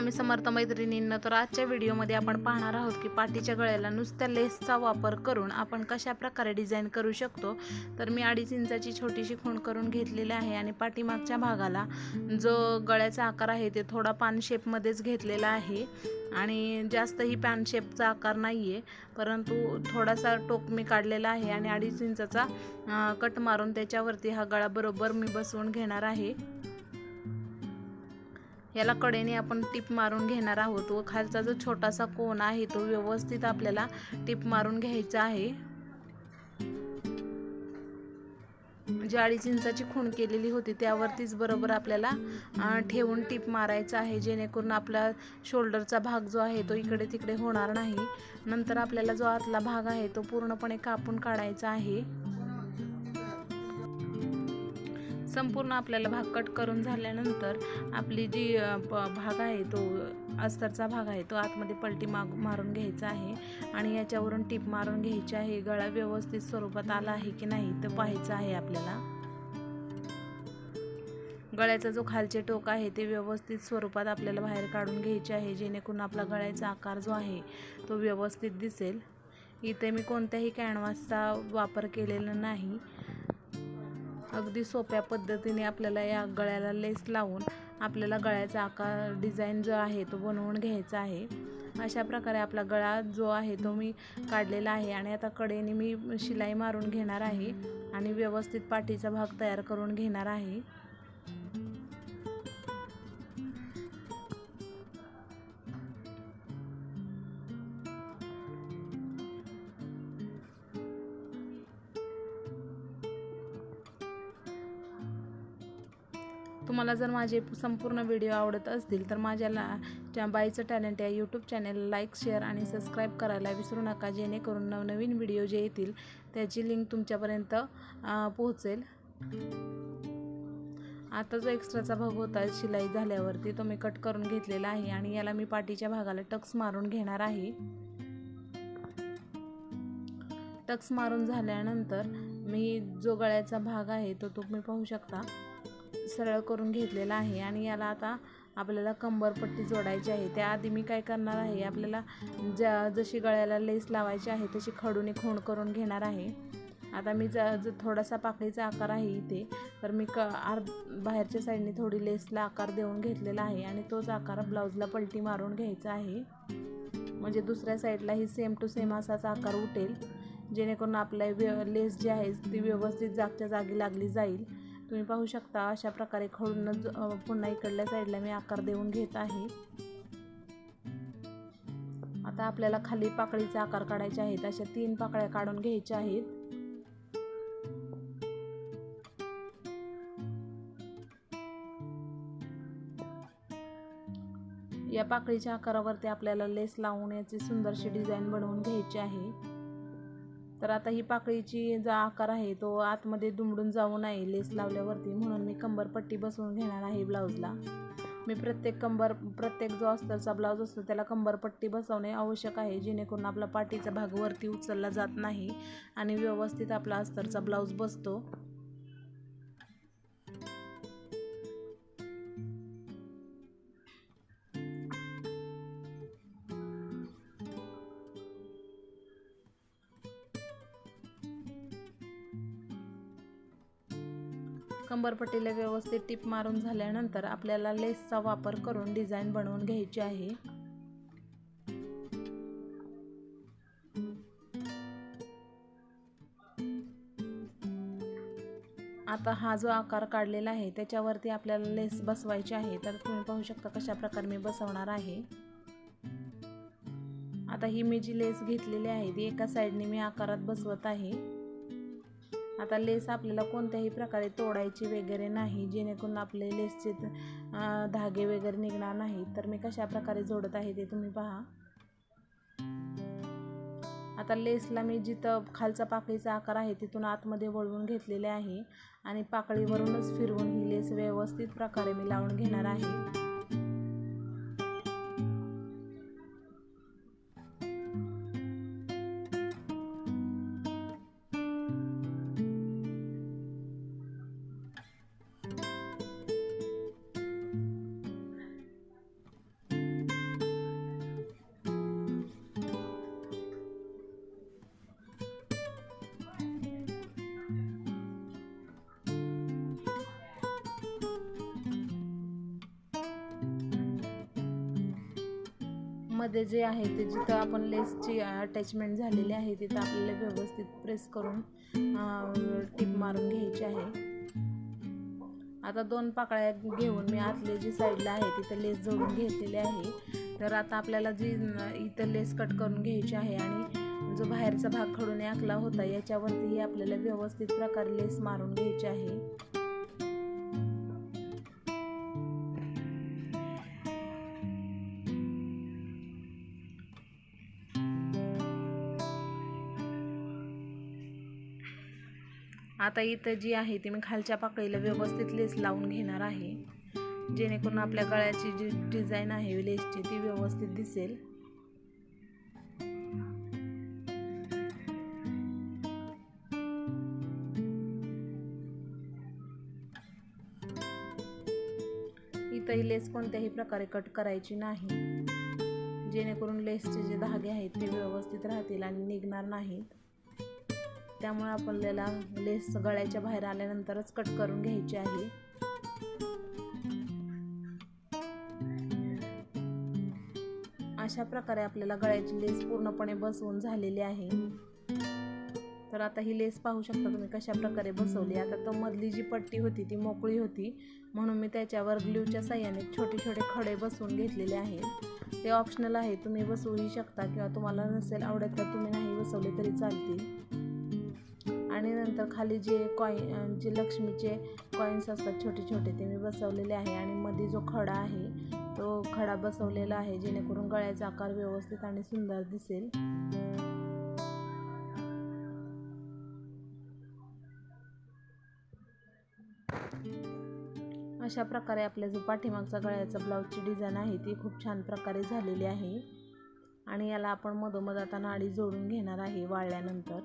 स्वामी समर्थ मैत्रिणींना तर आजच्या व्हिडिओमध्ये आपण पाहणार आहोत की पाठीच्या गळ्याला नुसत्या लेसचा वापर करून आपण कशा प्रकारे डिझाईन करू शकतो. तर मी अडीच इंचाची छोटीशी खूण करून घेतलेली आहे आणि पाठीमागच्या भागाला जो गळ्याचा आकार आहे ते थोडा पान शेपमध्येच घेतलेला आहे. आणि जास्तही पॅन शेपचा आकार नाही आहे परंतु थोडासा टोक मी काढलेला आहे आणि अडीच इंचाचा कट मारून त्याच्यावरती हा गळा बरोबर मी बसवून घेणार आहे. याला कडेने आपण टिप मारून घेणार आहोत व खालचा जो छोटासा कोण आहे तो व्यवस्थित आपल्याला टिप मारून घ्यायचा आहे. जी अडीच इंचाची खूण केलेली होती त्यावरतीच बरोबर आपल्याला ठेवून टिप मारायचं आहे. जेणेकरून आपला शोल्डरचा भाग जो आहे तो इकडे तिकडे होणार नाही. नंतर आपल्याला जो आतला भाग आहे तो पूर्णपणे कापून काढायचा आहे. संपूर्ण आपल्याला भाग कट करून झाल्यानंतर आपली जी प- भाग आहे तो अस्तरचा भाग आहे तो आतमध्ये पलटी माग मारून घ्यायचा आहे आणि याच्यावरून टीप मारून घ्यायची आहे. गळा व्यवस्थित स्वरूपात आला आहे की नाही ते पाहायचं आहे आपल्याला. गळ्याचा जो खालचे टोक आहे ते व्यवस्थित स्वरूपात आपल्याला बाहेर काढून घ्यायचे आहे. जेणेकरून आपला गळ्याचा आकार जो आहे तो व्यवस्थित दिसेल. इथे मी कोणत्याही कॅनव्हासचा वापर केलेला नाही. अगदी सोप्या पद्धतीने आपल्याला या गळ्याला लेस लावून आपल्याला गळ्याचा आकार डिझाईन जो आहे तो बनवून घ्यायचा आहे. अशा प्रकारे आपला गळा जो आहे तो मी काढलेला आहे आणि आता कडेने मी शिलाई मारून घेणार आहे आणि व्यवस्थित पाठीचा भाग तयार करून घेणार आहे. तुम्हाला जर माझे संपूर्ण व्हिडिओ आवडत असतील तर माझ्या ला ज्या बाईचं टॅलेंट या यूट्यूब चॅनेलला लाईक शेअर आणि सबस्क्राईब करायला विसरू नका जेणेकरून नवनवीन व्हिडिओ जे येतील त्याची लिंक तुमच्यापर्यंत पोहोचेल. आता जो एक्स्ट्राचा भाग होता शिलाई झाल्यावरती तो मी कट करून घेतलेला आहे आणि याला मी पाठीच्या भागाला टक्स मारून घेणार आहे. टक्स मारून झाल्यानंतर मी जो गळ्याचा भाग आहे तो तुम्ही पाहू शकता. सरळ करून घेतलेला आहे आणि याला आता आपल्याला कंबरपट्टी जोडायची आहे. त्याआधी मी काय करणार आहे आपल्याला ज्या जशी गळ्याला लेस लावायची आहे तशी खडूने खूण करून घेणार आहे. आता मी ज ज थोडासा पाकळीचा आकार आहे इथे. तर मी क आर बाहेरच्या साईडने थोडी लेसला आकार देऊन घेतलेला आहे आणि तोच आकार ब्लाऊजला पलटी मारून घ्यायचा आहे. म्हणजे दुसऱ्या साईडलाही सेम टू सेम असाच आकार उठेल. जेणेकरून आपल्या व्य लेस जी आहे ती व्यवस्थित जागच्या जागी लागली जाईल. तुम्ही पाहू शकता अशा प्रकारे खडूनच पुन्हा इकडल्या साईडला मी आकार देऊन घेत आहे. आता आपल्याला खाली पाकळीचा आकार काढायचे आहेत. अशा तीन पाकळ्या काढून घ्यायच्या आहेत. या पाकळीच्या आकारावरती आपल्याला लेस लावून याची सुंदरशी डिझाईन बनवून घ्यायची आहे. तर आता ही पाकळीची जो आकार आहे तो आतमध्ये दुमडून जाऊ नये लेस लावल्यावरती. म्हणून मी कंबरपट्टी बसवून घेणार आहे ब्लाऊजला. मी प्रत्येक कंबर प्रत्येक जो अस्तरचा ब्लाऊज असतो त्याला कंबरपट्टी बसवणे आवश्यक आहे जेणेकरून आपला पाठीचा भाग वरती उचलला जात नाही आणि व्यवस्थित आपला अस्तरचा ब्लाऊज बसतो. कंबरपट्टीला व्यवस्थित टिप मारून झाल्यानंतर आपल्याला लेसचा वापर करून डिझाईन बनवून घ्यायची आहे. आता हा जो आकार काढलेला आहे त्याच्यावरती आपल्याला लेस बसवायची आहे. तर तुम्ही पाहू शकता कशा प्रकारे मी बसवणार आहे. आता ही मी जी लेस घेतलेली आहे ती एका साईडने मी आकारात बसवत आहे. आता लेस आपल्याला कोणत्याही प्रकारे तोडायची वगैरे नाही जेणेकरून आपले लेसचे धागे वगैरे निघणार नाही. तर मी कशा प्रकारे जोडत आहे ते तुम्ही पहा. आता लेसला मी जिथं खालचा पाकळीचा आकार आहे तिथून आतमध्ये वळवून घेतलेले आहे. आणि पाकळीवरूनच फिरवून ही लेस व्यवस्थित प्रकारे मी लावून घेणार आहे. मध्ये जे आहे ते जिथं आपण लेसची अटॅचमेंट झालेली आहे तिथं आपल्याला व्यवस्थित प्रेस करून टिप मारून घ्यायची आहे. आता दोन पाकळ्या घेऊन मी आतले जी साईडला आहे तिथं लेस जोडून घेतलेली आहे. तर आता आपल्याला जी इथं लेस कट करून घ्यायची आहे आणि जो बाहेरचा भाग खडून आखला होता याच्यावरतीही आपल्याला व्यवस्थित प्रकारे लेस मारून घ्यायची आहे. आता इथं जी आहे ती मी खालच्या पाकळीला व्यवस्थित लेस लावून घेणार आहे. जेणेकरून आपल्या गळ्याची जी डिझाईन आहे लेसची ती व्यवस्थित दिसेल. इथंही लेस कोणत्याही प्रकारे कट करायची नाही. जेणेकरून लेसचे जे धागे आहेत ते व्यवस्थित राहतील आणि निघणार नाहीत. त्यामुळे आपल्याला लेस गळ्याच्या बाहेर आल्यानंतरच कट करून घ्यायची आहे. अशा प्रकारे आपल्याला गळ्याची लेस पूर्णपणे बसवून झालेली आहे. तर आता ही लेस पाहू शकता तुम्ही कशा प्रकारे बसवली. आता तो मधली जी पट्टी होती ती मोकळी होती. म्हणून मी त्याच्यावर ग्ल्यूच्या साह्याने छोटे छोटे खडे बसवून घेतलेले आहेत ते ऑप्शनल आहे. तुम्ही बसवूही शकता किंवा तुम्हाला नसेल आवडत तर तुम्ही नाही बसवले तरी चालतील. आणि नंतर खाली जे कॉईन जे लक्ष्मीचे कॉईन्स असतात छोटे छोटे ते मी बसवलेले आहे आणि मध्ये जो खडा आहे तो खडा बसवलेला आहे जेणेकरून गळ्याचा आकार व्यवस्थित आणि सुंदर दिसेल. अशा प्रकारे आपल्या जो पाठीमागचा गळ्याचा ब्लाऊजची डिझाईन आहे ती खूप छान प्रकारे झालेली आहे. आणि याला आपण मधोमध आता नाडी जोडून घेणार आहे वाळल्यानंतर.